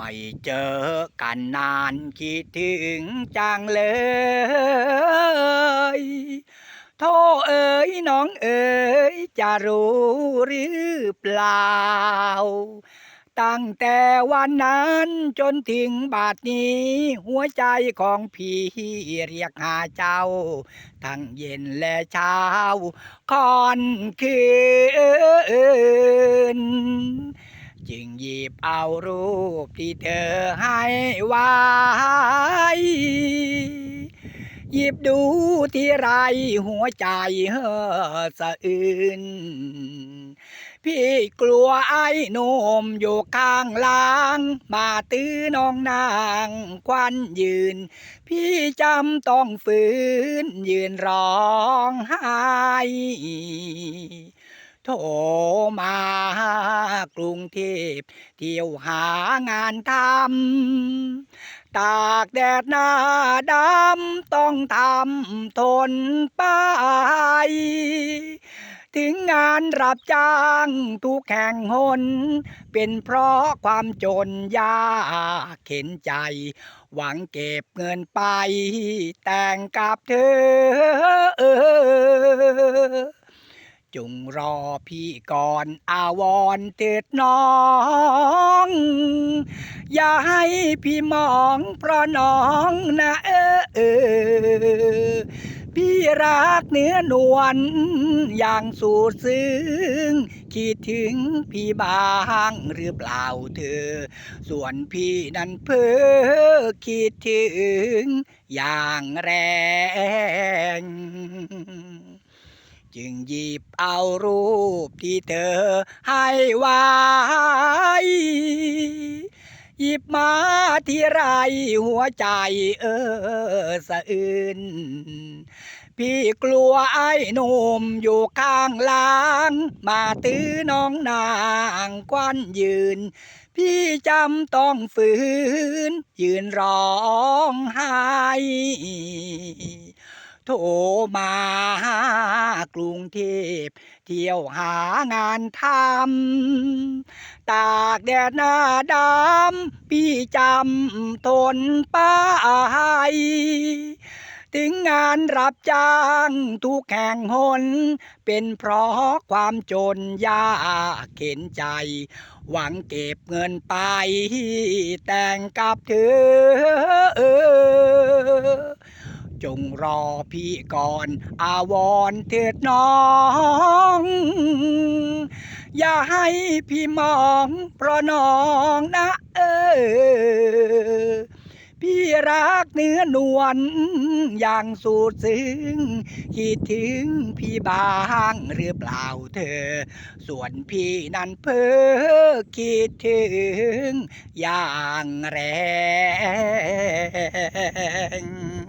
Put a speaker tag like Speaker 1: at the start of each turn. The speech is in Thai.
Speaker 1: ไม่เจอกันนานคิดถึงจังเลยโทษเอ๋ยน้องเอ๋ยจะรู้หรือเปล่า ตั้งแต่วันนั้นจนถึงบัดนี้ หัวใจของพี่เรียกหาเจ้า ทั้งเย็นและเช้าคอนคืน จึงหยิบเอารูปที่เธอให้ไว้หยิบดูที่ไรหัวใจเฮอสะอื้นพี่กลัวไอ้หนุ่มอยู่ข้างหล่าง มาตื้อน้องนางควันยืน พี่จำต้องฝืนยืนร้องไห้ โทรมากรุงเทพเที่ยวหางานทำตากแดดหน้าดำต้องทำทนไป ถึงงานรับจ้างทุกแห่งหน เป็นเพราะความจนยากเข็นใจ หวังเก็บเงินไป แต่งกับเธอ จงรอพี่ก่อนอาวรเถิดน้อง อย่าให้พี่มองเพราะน้องนะเออเออพี่รักเนื้อนวลอย่างสูดซึ้งคิดถึงพี่บ้างหรือเปล่าเธอ ส่วนพี่นั้นเพ้อคิดถึงอย่างแรง จึงหยิบเอารูปที่เธอให้ไว้ หยิบมาที่ไรหัวใจเออสะอื้นพี่กลัวไอ้หนุ่มอยู่ข้างหล่างมาตื้อน้องนางควันยืน พี่จำต้องฝืน ยืนร้องไห้ โทรมากรุงเทพเที่ยวหางานทำตากแดดหน้าดำพี่จำทนไปถึงงานรับจ้างทุกแห่งหน เป็นเพราะความจนยากเข็นใจ หวังเก็บเงินไปแต่งกับเธอ จงรอพี่ก่อนอาวรเถิดน้อง อย่าให้พี่มองเพราะน้องนะเออพี่รักเนื้อนวลอย่างสูดซึ้งคิดถึงพี่บ้างหรือเปล่าเธอ ส่วนพี่นั้นเพ้อคิดถึงอย่างแรง